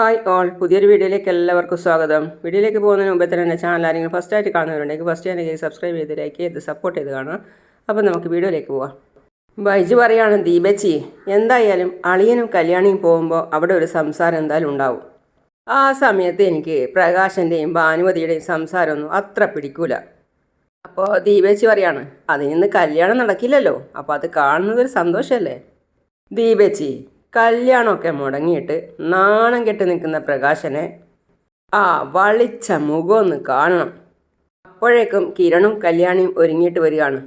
Hi all പുതിയൊരു വീഡിയോയിലേക്ക് എല്ലാവർക്കും സ്വാഗതം. വീഡിയോയിലേക്ക് പോകുന്നതിന് മുമ്പേ തന്നെ എന്റെ ചാനൽ ആരെങ്കിലും ഫസ്റ്റ് ആയിട്ട് കാണുന്നവരുണ്ടെങ്കിൽ ഫസ്റ്റ് ചാനൽ സബ്സ്ക്രൈബ് ചെയ്ത് ലൈക്ക് ചെയ്ത് സപ്പോർട്ട് ചെയ്ത് കാണുക. അപ്പോൾ നമുക്ക് വീഡിയോയിലേക്ക് പോവാം. ബൈജു പറയാണ് ദീപച്ചി എന്തായാലും അളിയനും കല്യാണിയും പോകുമ്പോൾ അവിടെ ഒരു സംസാരം എന്തായാലും ഉണ്ടാവും. ആ സമയത്ത് എനിക്ക് പ്രകാശന്റെയും ഭാനുമതിയുടെയും സംസാരമൊന്നും അത്ര പിടിക്കൂല. അപ്പോൾ ദീപേച്ചി പറയാണ് അതിനിന്ന് കല്യാണം നടക്കില്ലല്ലോ അപ്പോൾ അത് കാണുന്നതൊരു സന്തോഷമല്ലേ ദീപേച്ചി കല്യാണമൊക്കെ മുടങ്ങിയിട്ട് നാണം കെട്ടി നിൽക്കുന്ന പ്രകാശനെ ആ വളിച്ച മുഖമൊന്ന് കാണണം. അപ്പോഴേക്കും കിരണും കല്യാണിയും ഒരുങ്ങിയിട്ട് വരികയാണ്.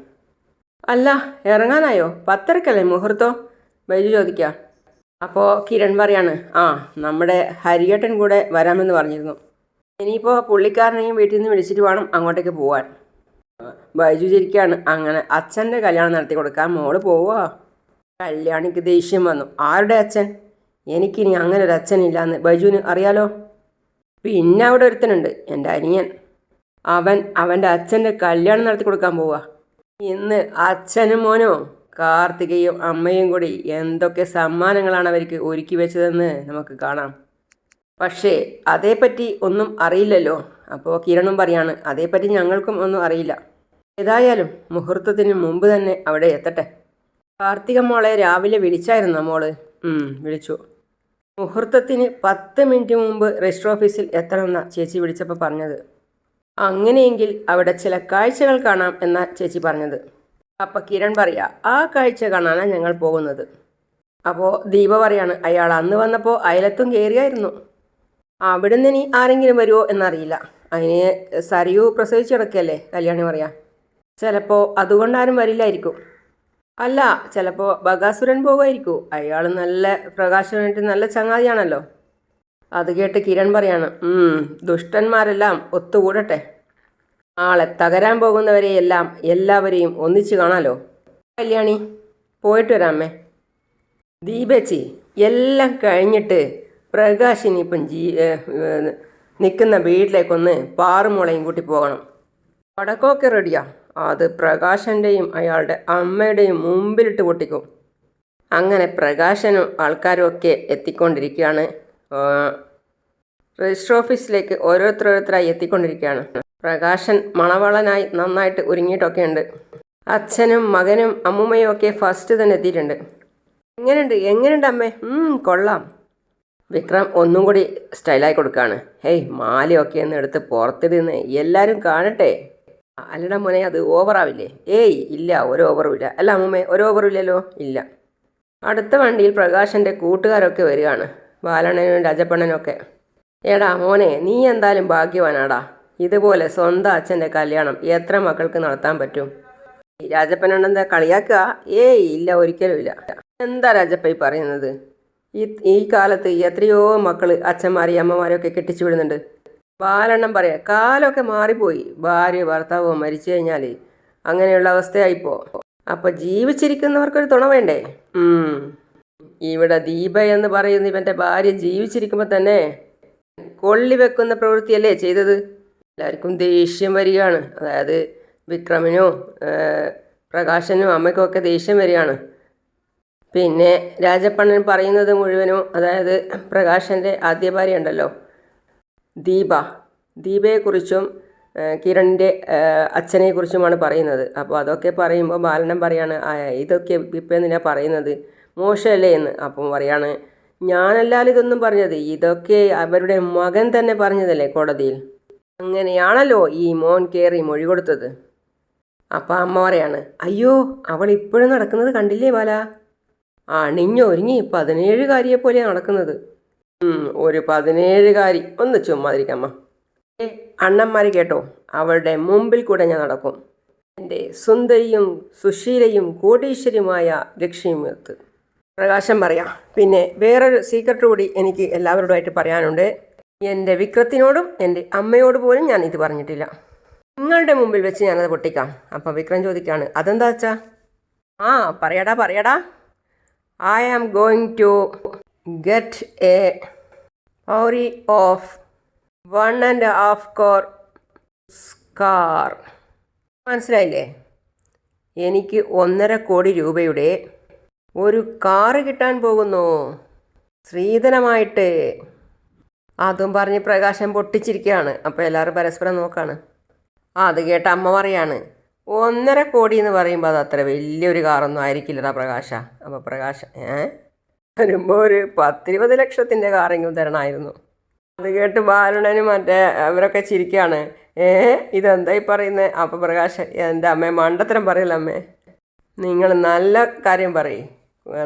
അല്ല ഇറങ്ങാനായോ? പത്തരക്കല്ലേ മുഹൂർത്തം? ബൈജു ചോദിക്കാം. അപ്പോൾ കിരൺ പറയാണ് ആ നമ്മുടെ ഹരിയേട്ടൻ കൂടെ വരാമെന്ന് പറഞ്ഞിരുന്നു. ഇനിയിപ്പോൾ പുള്ളിക്കാരനെയും വീട്ടിൽ നിന്ന് വിളിച്ചിട്ട് വേണം അങ്ങോട്ടേക്ക് പോവാൻ. ബൈജു ചിരിക്കുകയാണ് അങ്ങനെ അച്ഛന്റെ കല്യാണം നടത്തി കൊടുക്കാൻ മോൾ പോവാ. കല്യാണിക്ക് ദേഷ്യം വന്നു. ആരുടെ അച്ഛൻ? എനിക്കിനി അങ്ങനെ ഒരു അച്ഛനില്ലാന്ന്. ബൈജുവിന് അറിയാലോ? പിന്നെ അവിടെ ഒരുത്തനുണ്ട്. എന്റെ അനിയൻ. അവൻ അവന്റെ അച്ഛന്റെ കല്യാണം നടത്തി കൊടുക്കാൻ പോവാ. ഇന്ന് അച്ഛനും മോനോ കാർത്തികയും അമ്മയും കൂടി എന്തൊക്കെ സമ്മാനങ്ങളാണ് അവർക്ക് ഒരുക്കി വെച്ചതെന്ന് നമുക്ക് കാണാം. പക്ഷേ അതേപ്പറ്റി ഒന്നും അറിയില്ലല്ലോ. അപ്പോൾ കിരണും പറയാണ് അതേപ്പറ്റി ഞങ്ങൾക്കും ഒന്നും അറിയില്ല. ഏതായാലും മുഹൂർത്തത്തിന് മുമ്പ് തന്നെ അവിടെ എത്തട്ടെ. കാർത്തിക മോളെ രാവിലെ വിളിച്ചായിരുന്നു മോൾ? വിളിച്ചു. മുഹൂർത്തത്തിന് പത്ത് മിനിറ്റ് മുമ്പ് രജിസ്റ്റർ ഓഫീസിൽ എത്തണമെന്ന ചേച്ചി വിളിച്ചപ്പോൾ പറഞ്ഞത്. അങ്ങനെയെങ്കിൽ അവിടെ ചില കാഴ്ചകൾ കാണാം എന്ന ചേച്ചി പറഞ്ഞത്. അപ്പം കിരൺ പറയാ ആ കാഴ്ച കാണാനാണ് ഞങ്ങൾ പോകുന്നത്. അപ്പോൾ ദീപ പറയാണ് അയാൾ അന്ന് വന്നപ്പോൾ അയലത്തും കയറിയായിരുന്നു അവിടുന്ന് ഇനി ആരെങ്കിലും വരുമോ എന്നറിയില്ല. അതിന് സരിയു പ്രസവിച്ചു കിടക്കുകയല്ലേ കല്യാണി പറയാം. ചിലപ്പോൾ അതുകൊണ്ടാരും വരില്ലായിരിക്കും. അല്ല ചിലപ്പോൾ ബഗാസുരൻ പോകുമായിരിക്കും അയാൾ നല്ല പ്രകാശനായിട്ട് നല്ല ചങ്ങാതിയാണല്ലോ. അത് കേട്ട് കിരൺ പറയാണ് "ഉം, ദുഷ്ടന്മാരെല്ലാം ഒത്തുകൂടട്ടെ. ആളെ തകരാൻ പോകുന്നവരെയെല്ലാം എല്ലാവരെയും ഒന്നിച്ചു കാണാലോ? കല്യാണി പോയിട്ട് വരാമേ. ദീപച്ചി എല്ലാം കഴിഞ്ഞിട്ട് പ്രകാശിനിപ്പം ജീ നിൽക്കുന്ന വീട്ടിലേക്കൊന്ന് പാറുമുളയും കൂട്ടി പോകണം. പടക്കമൊക്കെ റെഡിയാ. അത് പ്രകാശന്റെയും അയാളുടെ അമ്മയുടെയും മുമ്പിലിട്ട് പൊട്ടിക്കും. അങ്ങനെ പ്രകാശനും ആൾക്കാരും ഒക്കെ എത്തിക്കൊണ്ടിരിക്കുകയാണ്. രജിസ്റ്റർ ഓഫീസിലേക്ക് ഓരോരുത്തരോരുത്തരായി എത്തിക്കൊണ്ടിരിക്കുകയാണ്. പ്രകാശൻ മണവളനായി നന്നായിട്ട് ഒരുങ്ങിയിട്ടൊക്കെ ഉണ്ട് അച്ഛനും മകനും അമ്മുമ്മയും ഒക്കെ ഫസ്റ്റ് തന്നെ എത്തിയിട്ടുണ്ട്. എങ്ങനെയുണ്ട് എങ്ങനെയുണ്ട് അമ്മേ? കൊള്ളാം. വിക്രം ഒന്നും കൂടി സ്റ്റൈലായി കൊടുക്കുകയാണ്. ഹേയ് മാലയൊക്കെ ഒന്ന് എടുത്ത് പുറത്തിടുന്ന് എല്ലാവരും കാണട്ടെ. അല്ലട മോനെ അത് ഓവറാവില്ലേ ഏയ് ഇല്ല ഒരു ഓവറും ഇല്ല. അല്ല അമ്മൂമ്മേ ഒരു ഓവറും ഇല്ലല്ലോ? ഇല്ല. അടുത്ത വണ്ടിയിൽ പ്രകാശന്റെ കൂട്ടുകാരൊക്കെ വരികയാണ്. ബാലണ്ണനും രാജപ്പണ്ണനും ഏടാ മോനെ നീ എന്തായാലും ഭാഗ്യവാനാടാ. ഇതുപോലെ സ്വന്തം അച്ഛന്റെ കല്യാണം എത്ര മക്കൾക്ക് നടത്താൻ പറ്റും? രാജപ്പനുണ്ടെന്താ കളിയാക്കുക? ഏയ് ഇല്ല ഒരിക്കലും ഇല്ല. എന്താ രാജപ്പ ഈ പറയുന്നത്? ഈ ഈ കാലത്ത് എത്രയോ മക്കൾ അച്ഛന്മാരെയും അമ്മമാരെയൊക്കെ കെട്ടിച്ചു വിടുന്നുണ്ട്. ബാലെണ്ണം പറയാം കാലമൊക്കെ മാറിപ്പോയി. ഭാര്യ ഭർത്താവോ മരിച്ചു കഴിഞ്ഞാൽ അങ്ങനെയുള്ള അവസ്ഥയായിപ്പോ. അപ്പൊ ജീവിച്ചിരിക്കുന്നവർക്കൊരു തുണ വേണ്ടേ. ഇവിടെ ദീപ എന്ന് പറയുന്ന ഇവന്റെ ഭാര്യ ജീവിച്ചിരിക്കുമ്പോൾ തന്നെ കൊള്ളി വെക്കുന്ന പ്രവൃത്തിയല്ലേ ചെയ്തത്? എല്ലാവർക്കും ദേഷ്യം വരികയാണ്. അതായത് വിക്രമിനും പ്രകാശനും അമ്മയ്ക്കും ഒക്കെ ദേഷ്യം വരികയാണ്. പിന്നെ രാജപ്പണ്ണൻ പറയുന്നത് മുഴുവനും അതായത് പ്രകാശന്റെ ആദ്യ ഭാര്യ ഉണ്ടല്ലോ ദീപ. ദീപയെക്കുറിച്ചും കിരണിന്റെ അച്ഛനെക്കുറിച്ചുമാണ് പറയുന്നത്. അപ്പോൾ അതൊക്കെ പറയുമ്പോൾ ബാലനം പറയാണ് ഇതൊക്കെ ഇപ്പം എന്തിനാ പറയുന്നത്? മോശമല്ലേ എന്ന്. അപ്പം പറയാണ് ഞാനല്ലാലും ഇതൊന്നും പറഞ്ഞത്. ഇതൊക്കെ അവരുടെ മകൻ തന്നെ പറഞ്ഞതല്ലേ കോടതിയിൽ? അങ്ങനെയാണല്ലോ ഈ മോൻ കയറി മൊഴി കൊടുത്തത്. അപ്പം അമ്മ പറയാണ് അയ്യോ അവൾ ഇപ്പോഴും നടക്കുന്നത് കണ്ടില്ലേ ബാല? അണിഞ്ഞൊരുങ്ങി പതിനേഴുകാരിയെ കാര്യെപ്പോലെയാണ് നടക്കുന്നത്. ഒരു പതിനേഴുകാരി. ഒന്ന് ചുമ്മാതിരിക്കമ്മ. ഏ അണ്ണന്മാർ കേട്ടോ അവളുടെ മുമ്പിൽ കൂടെ ഞാൻ നടക്കും. എന്റെ സുന്ദരിയും സുശീലയും കോടീശ്വരിയുമായ ലക്ഷ്മിമത്ത് പ്രകാശം പറയാം. പിന്നെ വേറൊരു സീക്രട്ട് കൂടി എനിക്ക് എല്ലാവരോടുമായിട്ട് പറയാനുണ്ട്. എന്റെ വിക്രത്തിനോടും എന്റെ അമ്മയോട് പോലും ഞാൻ ഇത് പറഞ്ഞിട്ടില്ല. നിങ്ങളുടെ മുമ്പിൽ വെച്ച് ഞാനത് പൊട്ടിക്കാം. അപ്പം വിക്രം ചോദിക്കാണ് അതെന്താ വെച്ചാ ആ പറയടാ പറയടാ. I am going to get a പൗറി of one and half crore scar മനസ്സിലായില്ലേ? എനിക്ക് ഒന്നര കോടി രൂപയുടെ ഒരു കാറ് കിട്ടാൻ പോകുന്നു. സ്ത്രീധനമായിട്ട്. അതും പറഞ്ഞ് പ്രകാശം പൊട്ടിച്ചിരിക്കുകയാണ്. അപ്പോൾ എല്ലാവരും പരസ്പരം നോക്കാണ്. അത് കേട്ട അമ്മ പറയാണ് ഒന്നര കോടി എന്ന് പറയുമ്പോൾ അത് അത്ര വലിയൊരു കാറൊന്നും ആയിരിക്കില്ലടാ പ്രകാശ. അപ്പോൾ പ്രകാശ ഏ? വരുമ്പോൾ ഒരു പത്തിരുപത് ലക്ഷത്തിന്റെ കാറെങ്കിലും തരണമായിരുന്നു അത് കേട്ട് ബാലണനും മറ്റേ അവരൊക്കെ ചിരിക്കുകയാണ് ഏ ഇതെന്തായി പറയുന്നത് അപ്പം പ്രകാശ് എന്റെ അമ്മ മണ്ടത്തരം പറയില്ല അമ്മേ? നിങ്ങൾ നല്ല കാര്യം പറയും.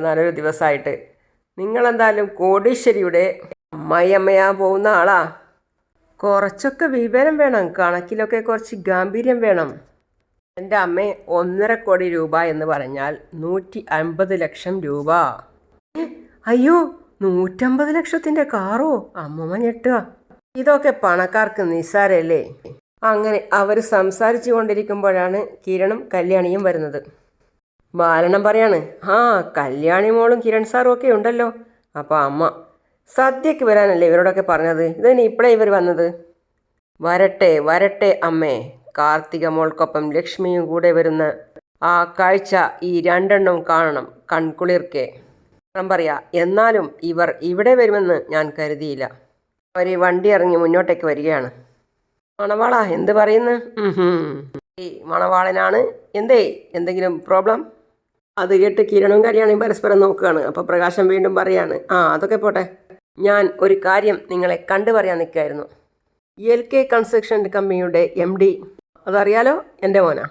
നല്ലൊരു ദിവസമായിട്ട് നിങ്ങളെന്തായാലും കോടീശ്വരിയുടെ അമ്മയമ്മയാ പോകുന്ന ആളാ. കുറച്ചൊക്കെ വിവരം വേണം. കണക്കിലൊക്കെ കുറച്ച് ഗാംഭീര്യം വേണം. എന്റെ അമ്മ ഒന്നര കോടി രൂപ എന്ന് പറഞ്ഞാൽ നൂറ്റി അൻപത് ലക്ഷം രൂപ. അയ്യോ നൂറ്റമ്പത് ലക്ഷത്തിന്റെ കാറോ? അമ്മമ്മ ഞെട്ടുക. ഇതൊക്കെ പണക്കാർക്ക് നിസ്സാരല്ലേ? അങ്ങനെ അവർ സംസാരിച്ചു കൊണ്ടിരിക്കുമ്പോഴാണ് കിരണും കല്യാണിയും വരുന്നത്. ബാലണം പറയാണ് ആ കല്യാണി മോളും കിരൺ സാറും ഒക്കെ ഉണ്ടല്ലോ. അപ്പോൾ അമ്മ സദ്യക്ക് വരാനല്ലേ ഇവരോടൊക്കെ പറഞ്ഞത്? ഇതിന് ഇപ്പോഴേ ഇവർ വന്നത്. വരട്ടെ വരട്ടെ അമ്മേ. കാർത്തിക മോൾക്കൊപ്പം ലക്ഷ്മിയും കൂടെ വരുന്ന ആ കാഴ്ച ഈ രണ്ടെണ്ണം കാണണം കൺകുളിർക്കെ. ഞാൻ പറയാ എന്നാലും ഇവർ ഇവിടെ വരുമെന്ന് ഞാൻ കരുതിയില്ല. അവർ വണ്ടി ഇറങ്ങി മുന്നോട്ടേക്ക് വരികയാണ്. മണവാള എന്ത് പറയുന്നു? ഈ മണവാളനാണ്. എന്തേ എന്തെങ്കിലും പ്രോബ്ലം? അത് കേട്ട് കിരണും കല്യാണിയും പരസ്പരം നോക്കുകയാണ്. അപ്പോൾ പ്രകാശം വീണ്ടും പറയാണ് ആ അതൊക്കെ പോട്ടെ. ഞാൻ ഒരു കാര്യം നിങ്ങളെ കണ്ടു പറയാൻ നിൽക്കായിരുന്നു എൽ കെ കൺസ്ട്രക്ഷൻ കമ്പനിയുടെ എം ഡി. അതറിയാലോ എന്റെ മോനാ.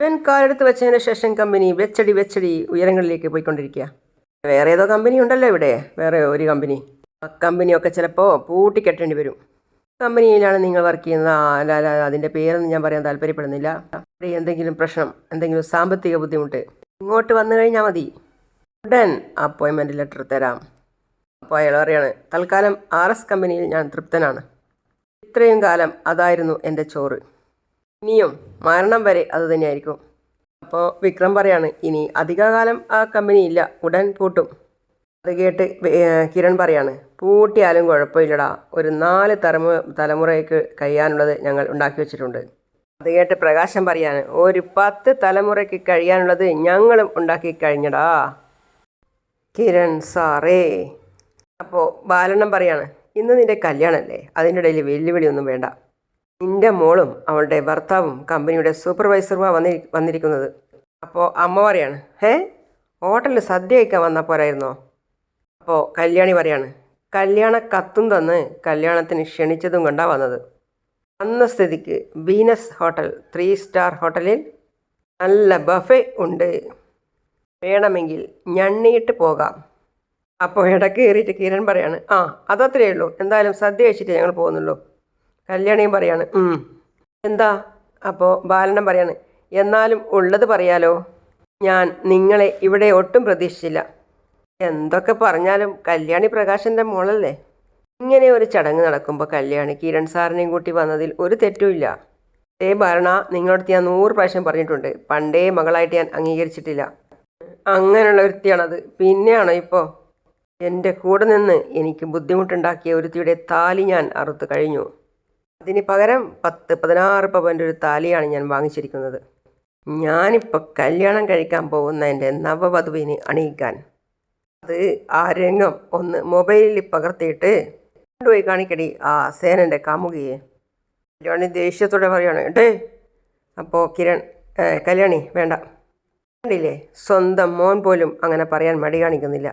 ഇവൻ കാലെടുത്ത് വെച്ചതിന് ശേഷം കമ്പനി വെച്ചടി വെച്ചടി ഉയരങ്ങളിലേക്ക് പോയിക്കൊണ്ടിരിക്കുക വേറെ ഏതോ കമ്പനി ഉണ്ടല്ലോ ഇവിടെ. വേറെ ഒരു കമ്പനി ആ കമ്പനിയൊക്കെ ചിലപ്പോൾ പൂട്ടിക്കെട്ടേണ്ടി വരും. കമ്പനിയിലാണ് നിങ്ങൾ വർക്ക് ചെയ്യുന്നത്. അല്ല അതിന്റെ പേരൊന്നും ഞാൻ പറയാൻ താല്പര്യപ്പെടുന്നില്ല. അവിടെ എന്തെങ്കിലും പ്രശ്നം എന്തെങ്കിലും സാമ്പത്തിക ബുദ്ധിമുട്ട് ഇങ്ങോട്ട് വന്നു കഴിഞ്ഞാൽ മതി. ഉടൻ അപ്പോയിൻമെന്റ് ലെറ്റർ തരാം. അപ്പോൾ അയാൾ പറയാണ് തൽക്കാലം ആർ എസ് കമ്പനിയിൽ ഞാൻ തൃപ്തനാണ്. ഇത്രയും കാലം അതായിരുന്നു എന്റെ ചോറ്. ഇനിയും മരണം വരെ അത് തന്നെയായിരിക്കും. അപ്പോൾ വിക്രം പറയാണ് ഇനി അധികകാലം ആ കമ്പനി ഇല്ല ഉടൻ പൂട്ടും. അത് കേട്ട് കിരൺ പറയാണ് പൂട്ടിയാലും കുഴപ്പമില്ലടാ ഒരു നാല് തലമു തലമുറയ്ക്ക് കഴിയാനുള്ളത് ഞങ്ങൾ ഉണ്ടാക്കി വെച്ചിട്ടുണ്ട്. അത് കേട്ട് പ്രകാശം പറയാണ് ഒരു പത്ത് തലമുറയ്ക്ക് കഴിയാനുള്ളത് ഞങ്ങളും ഉണ്ടാക്കി കഴിഞ്ഞടാ. കിരൺ സാറേ. അപ്പോൾ ബാലണ്ണം പറയാണ് ഇന്ന് നിന്റെ കല്യാണമല്ലേ അതിന്റെ ഇടയിൽ വെല്ലുവിളിയൊന്നും വേണ്ട. നിന്റെ മോളും അവളുടെ ഭർത്താവും കമ്പനിയുടെ സൂപ്പർവൈസറുമാ വന്നി വന്നിരിക്കുന്നത്. അപ്പോൾ അമ്മ പറയാണ് ഏ ഹോട്ടലിൽ സദ്യ കഴിക്കാൻ വന്നാൽ പോരായിരുന്നോ? അപ്പോൾ കല്യാണി പറയാണ് കല്യാണ കത്തും തന്ന് കല്യാണത്തിന് ക്ഷണിച്ചതും കൊണ്ടാണ് വന്നത്. അന്ന സ്ഥിതിക്ക് ബീനസ് ഹോട്ടൽ ത്രീ സ്റ്റാർ ഹോട്ടലിൽ നല്ല ബഫേ ഉണ്ട്. വേണമെങ്കിൽ ഞണ്ണിയിട്ട് പോകാം. അപ്പോൾ ഇടയ്ക്ക് കയറിയിട്ട് കിരൺ പറയാണ് ആ അതത്രയേ ഉള്ളൂ. എന്തായാലും സദ്യ കഴിച്ചിട്ട് ഞങ്ങൾ പോകുന്നുള്ളൂ. കല്യാണിയും പറയാണ്. എന്താ? അപ്പോൾ ബാലനം പറയാണ് എന്നാലും ഉള്ളത് പറയാലോ. ഞാൻ നിങ്ങളെ ഇവിടെ ഒട്ടും പ്രതീക്ഷിച്ചില്ല. എന്തൊക്കെ പറഞ്ഞാലും കല്യാണി പ്രകാശന്റെ മോളല്ലേ? ഇങ്ങനെ ഒരു ചടങ്ങ് നടക്കുമ്പോൾ കല്യാണി കിരൺ സാറിനെയും കൂട്ടി വന്നതിൽ ഒരു തെറ്റുമില്ല ഏ ഭരണ നിങ്ങളടുത്ത് ഞാൻ നൂറ് പ്രാവശ്യം പറഞ്ഞിട്ടുണ്ട്. പണ്ടേ മകളായിട്ട് ഞാൻ അംഗീകരിച്ചിട്ടില്ല. അങ്ങനെയുള്ള ഒരുത്തിയാണത്. പിന്നെയാണോ ഇപ്പോൾ എന്റെ കൂടെ നിന്ന് എനിക്ക് ബുദ്ധിമുട്ടുണ്ടാക്കിയ ഒരുത്തിയുടെ താലി ഞാൻ അറുത്ത് കഴിഞ്ഞു. അതിന് പകരം പത്ത് പതിനാറ് പവന്റെ ഒരു താലിയാണ് ഞാൻ വാങ്ങിച്ചിരിക്കുന്നത്. ഞാനിപ്പോൾ കല്യാണം കഴിക്കാൻ പോകുന്ന എന്റെ നവവധുവിന് അണിയിക്കാൻ. അത് ആ രംഗം ഒന്ന് മൊബൈലിൽ പകർത്തിയിട്ട് കൊണ്ടുപോയി കാണിക്കടി ആ സേനന്റെ കാമുകിയെ. കല്യാണി ദേഷ്യത്തോടെ പറയാണ് ഏട്ടേ അപ്പോൾ കിരൺ കല്യാണി വേണ്ട. കണ്ടില്ലേ സ്വന്തം മോൻ പോലും അങ്ങനെ പറയാൻ മടി കാണിക്കുന്നില്ല.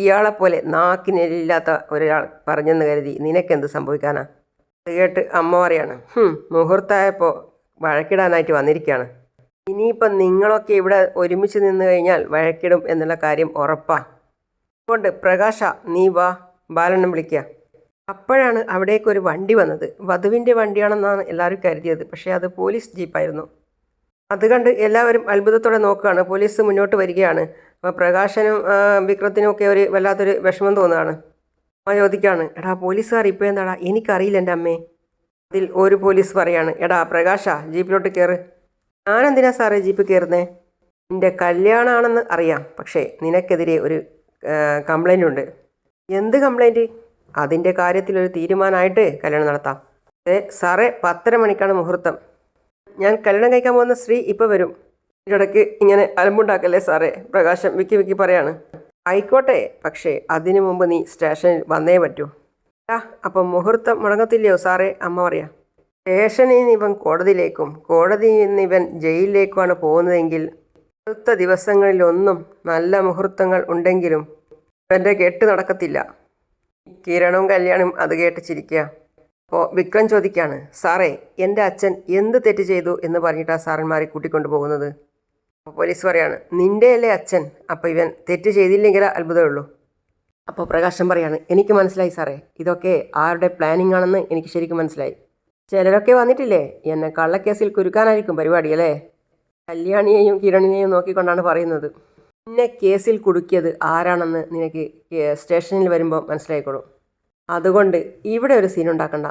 ഇയാളെപ്പോലെ നാക്കിനില്ലാത്ത ഒരാൾ പറഞ്ഞെന്ന് കരുതി നിനക്കെന്ത് സംഭവിക്കാനാ? അത് കേട്ട് അമ്മ പറയാണ് മുഹൂർത്തമായപ്പോൾ വഴക്കിടാനായിട്ട് വന്നിരിക്കുകയാണ് ഇനിയിപ്പം നിങ്ങളൊക്കെ ഇവിടെ ഒരുമിച്ച് നിന്ന് കഴിഞ്ഞാൽ വഴക്കിടും എന്നുള്ള കാര്യം ഉറപ്പാ. അതുകൊണ്ട് പ്രകാശ നീ വാ ബാലണ്ണം വിളിക്കുക അപ്പോഴാണ് അവിടേക്ക് ഒരു വണ്ടി വന്നത്. വധുവിന്റെ വണ്ടിയാണെന്നാണ് എല്ലാവരും കരുതിയത്. പക്ഷേ അത് പോലീസ് ജീപ്പായിരുന്നു. അത് കണ്ട് എല്ലാവരും അത്ഭുതത്തോടെ നോക്കുകയാണ്. പോലീസ് മുന്നോട്ട് വരികയാണ്. അപ്പോൾ പ്രകാശനും വിക്രത്തിനും ഒക്കെ ഒരു വല്ലാത്തൊരു വിഷമം തോന്നുകയാണ്. അമ്മ എടാ പോലീസുകാർ ഇപ്പോൾ എന്താടാ? എനിക്കറിയില്ല എന്റെ അമ്മേ. അതിൽ ഒരു പോലീസ് പറയാണ് എടാ പ്രകാശ ജീപ്പിലോട്ട് കയറ് ഞാനെന്തിനാ സാറേ ജീപ്പ് കയറുന്നേ നിന്റെ കല്യാണമാണെന്ന് അറിയാം പക്ഷേ നിനക്കെതിരെ ഒരു കംപ്ലൈന്റ് ഉണ്ട്. എന്ത് കംപ്ലൈന്റ് അതിന്റെ കാര്യത്തിലൊരു തീരുമാനമായിട്ട് കല്യാണം നടത്താം. ഏ സാറേ പത്തര മണിക്കാണ് മുഹൂർത്തം. ഞാൻ കല്യാണം കഴിക്കാൻ പോകുന്ന സ്ത്രീ ഇപ്പോൾ വരും. ഇടയ്ക്ക് ഇങ്ങനെ അലമ്പുണ്ടാക്കല്ലേ സാറേ? പ്രകാശം വിക്കി വിക്കി പറയാണ്. ആയിക്കോട്ടെ പക്ഷേ അതിനു മുമ്പ് നീ സ്റ്റേഷനിൽ വന്നേ പറ്റൂ. ആ അപ്പം മുഹൂർത്തം മുടങ്ങത്തില്ലയോ സാറേ? അമ്മ പറയാം. സ്റ്റേഷനിൽ നിന്ന് ഇവൻ കോടതിയിലേക്കും കോടതിയിൽ നിന്ന് ഇവൻ ജയിലിലേക്കുമാണ് പോകുന്നതെങ്കിൽ അടുത്ത ദിവസങ്ങളിലൊന്നും നല്ല മുഹൂർത്തങ്ങൾ ഉണ്ടെങ്കിലും ഇവന്റെ കേട്ട് നടക്കത്തില്ല. കിരണവും കല്യാണും അത് കേട്ട് ചിരിക്കുക അപ്പോൾ വിക്രം ചോദിക്കുകയാണ് സാറേ എന്റെ അച്ഛൻ എന്ത് തെറ്റ് ചെയ്തു? എന്ന് പറഞ്ഞിട്ടാണ് സാറന്മാരെ കൂട്ടിക്കൊണ്ടു പോകുന്നത്. പോലീസ് പറയാണ് നിന്റെ അല്ലേ അച്ഛൻ? അപ്പോൾ ഇവൻ തെറ്റ് ചെയ്തില്ലെങ്കിൽ അത്ഭുതമേ ഉള്ളൂ അപ്പോൾ പ്രകാശം പറയാണ് എനിക്ക് മനസ്സിലായി സാറേ ഇതൊക്കെ ആരുടെ പ്ലാനിംഗ് ആണെന്ന് എനിക്ക് ശരിക്കും മനസ്സിലായി. ചിലരൊക്കെ വന്നിട്ടില്ലേ എന്നെ കള്ളക്കേസിൽ കുരുക്കാനായിരിക്കും പരിപാടി അല്ലേ? കല്യാണിയെയും കിരണിനെയും നോക്കിക്കൊണ്ടാണ് പറയുന്നത്. നിന്നെ കേസിൽ കുടുക്കിയത് ആരാണെന്ന് നിനക്ക് സ്റ്റേഷനിൽ വരുമ്പോൾ മനസ്സിലായിക്കോളും. അതുകൊണ്ട് ഇവിടെ ഒരു സീൻ ഉണ്ടാക്കണ്ട.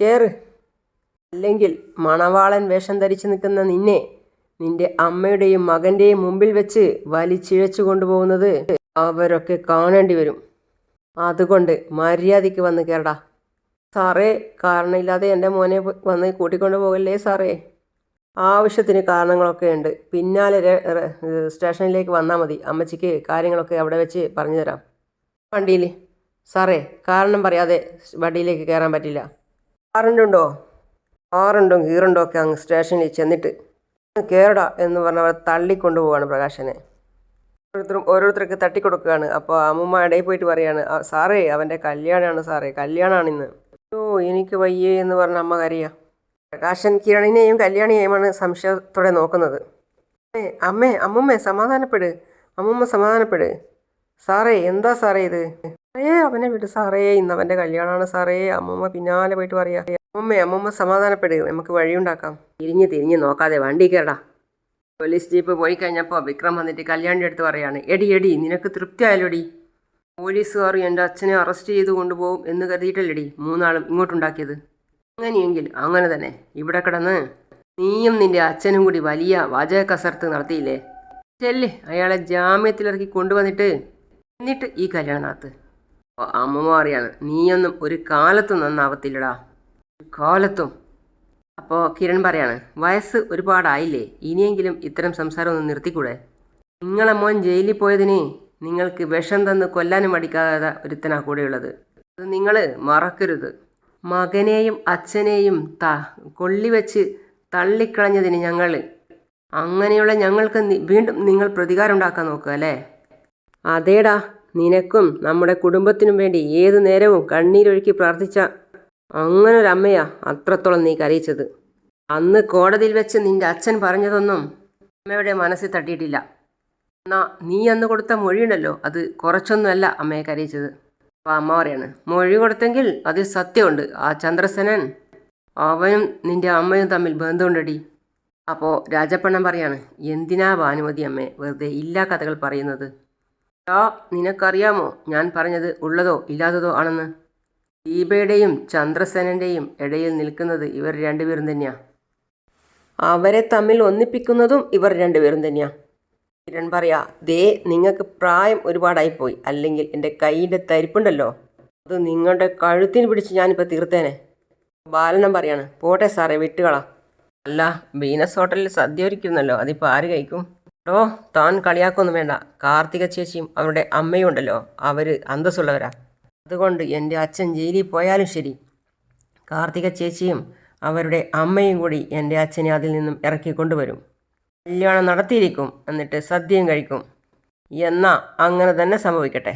കേറ്. അല്ലെങ്കിൽ മണവാളൻ വേഷം ധരിച്ചു നിൽക്കുന്ന നിന്നെ നിന്റെ അമ്മയുടെയും മകന്റെയും മുമ്പിൽ വെച്ച് വലിച്ചിഴച്ചു കൊണ്ടുപോകുന്നത് അവരൊക്കെ കാണേണ്ടി വരും. അതുകൊണ്ട് മര്യാദയ്ക്ക് വന്ന് കയറടാ സാറേ കാരണമില്ലാതെ എന്റെ മോനെ വന്ന് കൂട്ടിക്കൊണ്ടു പോകല്ലേ സാറേ? ആവശ്യത്തിന് കാരണങ്ങളൊക്കെ ഉണ്ട്. പിന്നാലെ സ്റ്റേഷനിലേക്ക് വന്നാൽ മതി. അമ്മച്ചിക്ക് കാര്യങ്ങളൊക്കെ അവിടെ വെച്ച് പറഞ്ഞു തരാം. വണ്ടിയിൽ സാറേ കാരണം പറയാതെ വണ്ടിയിലേക്ക് കയറാൻ പറ്റില്ല. കാറുണ്ടുണ്ടോ കാറുണ്ടോ? ഗീറുണ്ടോ? ഒക്കെ അങ്ങ് സ്റ്റേഷനിൽ ചെന്നിട്ട്. കയറടാ എന്ന് പറഞ്ഞവർ തള്ളിക്കൊണ്ടു പോവാണ് പ്രകാശനെ. ഓരോരുത്തരും ഓരോരുത്തർക്ക് തട്ടിക്കൊടുക്കുകയാണ്. അപ്പോൾ അമ്മൂമ്മ ഇടയിൽ പോയിട്ട് പറയാണ് സാറേ അവന്റെ കല്യാണമാണ് സാറേ കല്യാണമാണ് ഇന്ന് ഓ എനിക്ക് വയ്യേ എന്ന് പറഞ്ഞ അമ്മ കരയാ. പ്രകാശൻ കിരണിനെയും കല്യാണിയെയുമാണ് സംശയത്തോടെ നോക്കുന്നത്. അമ്മേ അമ്മേ അമ്മൂമ്മേ സമാധാനപ്പെട്. അമ്മൂമ്മ സമാധാനപ്പെട്. സാറേ എന്താ സാറേ ഇത്? സാറേ അവനെ വിട് സാറേ ഇന്ന് അവന്റെ കല്യാണമാണ് സാറേ. അമ്മൂമ്മ പിന്നാലെ പോയിട്ട് പറയാ അമ്മുമ്മേ അമ്മമ്മ സമാധാനപ്പെടുക നമുക്ക് വഴിയുണ്ടാക്കാം. തിരിഞ്ഞ് തിരിഞ്ഞ് നോക്കാതെ വണ്ടി കയറടാ. പോലീസ് ജീപ്പ് പോയി കഴിഞ്ഞപ്പോൾ വിക്രം വന്നിട്ട് കല്യാണിന്റെ അടുത്ത് പറയാണ് എടി എടി നിനക്ക് തൃപ്തിയായല്ലോടി? പോലീസുകാർ എന്റെ അച്ഛനെ അറസ്റ്റ് ചെയ്ത് കൊണ്ടുപോകും എന്ന് കരുതിയിട്ടല്ലടി മൂന്നാളും ഇങ്ങോട്ടുണ്ടാക്കിയത്? അങ്ങനെയെങ്കിൽ അങ്ങനെ തന്നെ. ഇവിടെ കിടന്ന് നീയും നിന്റെ അച്ഛനും കൂടി വലിയ വാചക കസർത്ത് നടത്തിയില്ലേ? ചെല്ല് അയാളെ ജാമ്യത്തിലിറക്കി കൊണ്ടുവന്നിട്ട് എന്നിട്ട് ഈ കല്യാണം നടത്ത് അമ്മമാറിയാണ് നീയൊന്നും ഒരു കാലത്തും നന്നാവത്തില്ലടാ. കാലത്തും. അപ്പോൾ കിരൺ പറയാണ് വയസ്സ് ഒരുപാടായില്ലേ? ഇനിയെങ്കിലും ഇത്തരം സംസാരം ഒന്ന് നിർത്തിക്കൂടെ? നിങ്ങളെ മോൻ ജയിലിൽ പോയതിന് നിങ്ങൾക്ക് വിഷം തന്ന് കൊല്ലാനും മടിക്കാതെ ഒരുത്തനാ കൂടെയുള്ളത്. അത് നിങ്ങൾ മറക്കരുത്. മകനെയും അച്ഛനെയും ത കൊള്ളിവെച്ച് തള്ളിക്കളഞ്ഞതിന് ഞങ്ങൾ അങ്ങനെയുള്ള ഞങ്ങൾക്ക് വീണ്ടും നിങ്ങൾ പ്രതികാരം ഉണ്ടാക്കാൻ നോക്കുക അല്ലേ? അതേടാ നിനക്കും നമ്മുടെ കുടുംബത്തിനും വേണ്ടി ഏതു നേരവും കണ്ണീരൊഴുക്കി പ്രാർത്ഥിച്ച അങ്ങനെ ഒരു അത്രത്തോളം നീ കരയിച്ചത്. അന്ന് കോടതിയിൽ വെച്ച് നിന്റെ അച്ഛൻ പറഞ്ഞതൊന്നും അമ്മയുടെ മനസ്സിൽ തട്ടിയിട്ടില്ല. എന്നാ നീ അന്ന് കൊടുത്ത മൊഴിയുണ്ടല്ലോ അത് കുറച്ചൊന്നുമല്ല അമ്മയെ കരയിച്ചത്. അപ്പോൾ അമ്മ പറയാണ് മൊഴി കൊടുത്തെങ്കിൽ അതിൽ സത്യമുണ്ട്. ആ ചന്ദ്രസേനൻ അവനും നിന്റെ അമ്മയും തമ്മിൽ ബന്ധമുണ്ടടി. അപ്പോൾ രാജപ്പണ്ണൻ പറയാണ് എന്തിനാ ഭാനുമതി അമ്മേ വെറുതെ ഇല്ലാ കഥകൾ പറയുന്നത്? ആ നിനക്കറിയാമോ ഞാൻ പറഞ്ഞത് ഉള്ളതോ ഇല്ലാത്തതോ ആണെന്ന്? ദീപയുടെയും ചന്ദ്രസേനന്റെയും ഇടയിൽ നിൽക്കുന്നത് ഇവർ രണ്ടുപേരും തന്നെയാ. അവരെ തമ്മിൽ ഒന്നിപ്പിക്കുന്നതും ഇവർ രണ്ടുപേരും തന്നെയാ. കിരൺ പറയാ ദേ നിങ്ങൾക്ക് പ്രായം ഒരുപാടായിപ്പോയി. അല്ലെങ്കിൽ എന്റെ കൈയിന്റെ തരിപ്പുണ്ടല്ലോ. അത് നിങ്ങളുടെ കഴുത്തിന് പിടിച്ച് ഞാനിപ്പോൾ തീർത്തേനെ. ബാലനം പറയാണ് പോട്ടെ സാറേ വിട്ടുകളാ. അല്ല ബീനസ് ഹോട്ടലിൽ സദ്യ ഒരുക്കുന്നല്ലോ അതിപ്പോൾ ആര് കഴിക്കും? ഓ താൻ കളിയാക്കൊന്നും വേണ്ട. കാർത്തിക ചേച്ചിയും അവരുടെ അമ്മയും ഉണ്ടല്ലോ അവർ അന്തസ്സുള്ളവരാ. അതുകൊണ്ട് എന്റെ അച്ഛൻ ജയിലിൽ പോയാലും ശരി. കാർത്തിക ചേച്ചിയും അവരുടെ അമ്മയും കൂടി എന്റെ അച്ഛനെ അതിൽ നിന്നും ഇറക്കിക്കൊണ്ടുവരും കല്യാണം നടത്തിയിരിക്കും എന്നിട്ട് സദ്യയും കഴിക്കും. എന്നാ അങ്ങനെ തന്നെ സംഭവിക്കട്ടെ.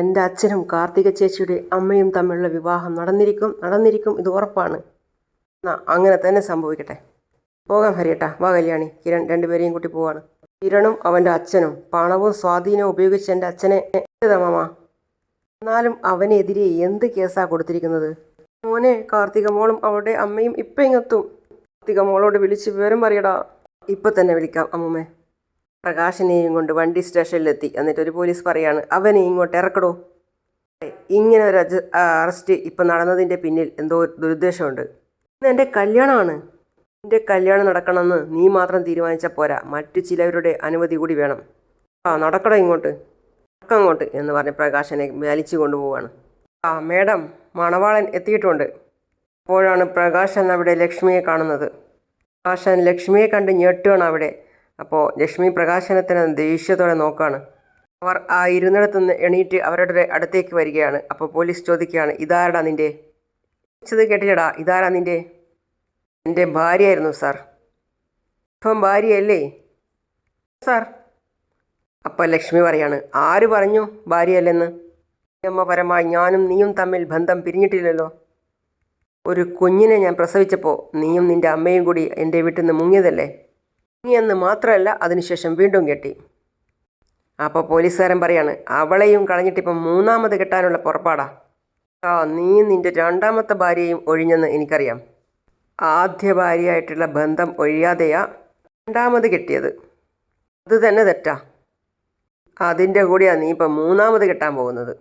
എന്റെ അച്ഛനും കാർത്തിക ചേച്ചിയുടെ അമ്മയും തമ്മിലുള്ള വിവാഹം നടന്നിരിക്കും നടന്നിരിക്കും ഇത് ഉറപ്പാണ്. എന്നാ അങ്ങനെ തന്നെ സംഭവിക്കട്ടെ. പോകാം ഹരിയേട്ടാ വാ കല്യാണി. കിരൺ രണ്ടുപേരെയും കൂട്ടി പോവാണ്. കിരണും അവന്റെ അച്ഛനും പണവും സ്വാധീനവും ഉപയോഗിച്ച് എന്റെ അച്ഛനെ മാമ? എന്നാലും അവനെതിരെ എന്ത് കേസാ കൊടുത്തിരിക്കുന്നത്? മോനെ കാർത്തിക മോളും അവളുടെ അമ്മയും ഇപ്പം ഇങ്ങെത്തും. കാർത്തിക മോളോട് വിളിച്ച് വിവരം പറയടാ ഇപ്പം തന്നെ വിളിക്കാം അമ്മൂമ്മേ. പ്രകാശനെയും കൊണ്ട് വണ്ടി സ്റ്റേഷനിലെത്തി. എന്നിട്ട് ഒരു പോലീസ് പറയാണ് അവനെ ഇങ്ങോട്ട് ഇറക്കടോ. ഇങ്ങനെ ഒരു അറസ്റ്റ് ഇപ്പം നടന്നതിന്റെ പിന്നിൽ എന്തോ ദുരുദ്ദേശമുണ്ട്. ഇന്ന് എന്റെ കല്യാണമാണ് എന്റെ കല്യാണം നടക്കണമെന്ന് നീ മാത്രം തീരുമാനിച്ചാൽ പോരാ. മറ്റു ചിലവരുടെ അനുമതി കൂടി വേണം. ആ നടക്കട ഇങ്ങോട്ട്. നടക്കങ്ങോട്ട് എന്ന് പറഞ്ഞ് പ്രകാശനെ വലിച്ചു കൊണ്ടുപോവാണ്. ആ മേഡം മണവാളൻ എത്തിയിട്ടുണ്ട്. അപ്പോഴാണ് പ്രകാശൻ അവിടെ ലക്ഷ്മിയെ കാണുന്നത്. പ്രകാശൻ ലക്ഷ്മിയെ കണ്ട് ഞെട്ടുകയാണ് അവിടെ. അപ്പോൾ ലക്ഷ്മി പ്രകാശനത്തിന് ദേഷ്യത്തോടെ നോക്കുകയാണ് അവർ ആ ഇരുന്നിടത്ത് നിന്ന് എണീറ്റ് അവരുടെ അടുത്തേക്ക് വരികയാണ്. അപ്പോൾ പോലീസ് ചോദിക്കുകയാണ് ഇതാരടാ നിന്റെ ചോദിച്ചത് കേട്ടില്ലടാ ഇതാരാ നിന്റെ എന്റെ ഭാര്യയായിരുന്നു സാർ. ഇപ്പം ഭാര്യയല്ലേ? സാർ അപ്പോൾ ലക്ഷ്മി പറയാണ് ആര് പറഞ്ഞു ഭാര്യയല്ലെന്ന്? നിയമപരമായി ഞാനും നീയും തമ്മിൽ ബന്ധം പിരിഞ്ഞിട്ടില്ലല്ലോ. ഒരു കുഞ്ഞിനെ ഞാൻ പ്രസവിച്ചപ്പോൾ നീയും നിന്റെ അമ്മയും കൂടി എന്റെ വീട്ടിൽ നിന്ന് മുങ്ങിയതല്ലേ? മുങ്ങിയെന്ന് മാത്രമല്ല അതിനുശേഷം വീണ്ടും കെട്ടി. അപ്പോൾ പോലീസുകാരൻ പറയാണ് അവളെയും കളഞ്ഞിട്ടിപ്പം മൂന്നാമത് കെട്ടാനുള്ള പുറപ്പാടാ. ആ നീ നിന്റെ രണ്ടാമത്തെ ഭാര്യയും ഒഴിഞ്ഞെന്ന് എനിക്കറിയാം. ആദ്യ ഭാര്യയായിട്ടുള്ള ബന്ധം ഒഴിയാതെയാ രണ്ടാമത് കെട്ടിയത്. അത് തന്നെ തെറ്റാ. അതിന്റെ കൂടെയാണ് നീ ഇപ്പം മൂന്നാമത് കെട്ടാൻ പോകുന്നത്.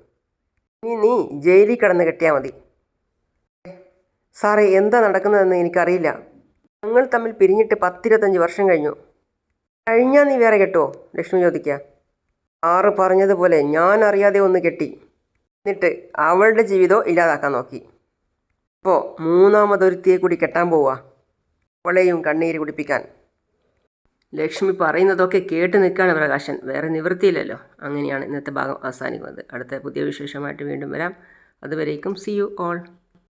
ഇനി നീ ജയിലിൽ കിടന്ന് കെട്ടിയാൽ മതി. സാറേ എന്താ നടക്കുന്നതെന്ന് എനിക്കറിയില്ല. ഞങ്ങൾ തമ്മിൽ പിരിഞ്ഞിട്ട് പത്തിരുപത്തഞ്ച് വർഷം കഴിഞ്ഞു. കഴിഞ്ഞാൽ നീ വേറെ കെട്ടുമോ ലക്ഷ്മി ചോദിക്കുക. ആറ് പറഞ്ഞതുപോലെ ഞാൻ അറിയാതെ ഒന്ന് കെട്ടി. എന്നിട്ട് അവളുടെ ജീവിതം ഇല്ലാതാക്കാൻ നോക്കി. ഇപ്പോൾ മൂന്നാമതൊരുത്തിയെ കൂടി കെട്ടാൻ പോവുക അവളെയും കണ്ണീര് കുടിപ്പിക്കാൻ. ലക്ഷ്മി പറയുന്നതൊക്കെ കേട്ട് നിൽക്കുകയാണ് പ്രകാശൻ. വേറെ നിവൃത്തിയില്ലല്ലോ. അങ്ങനെയാണ് ഇന്നത്തെ ഭാഗം അവസാനിക്കുന്നത്. അടുത്ത പുതിയ വിശേഷമായിട്ട് വീണ്ടും വരാം. അതുവരേക്കും സി യു ഓൾ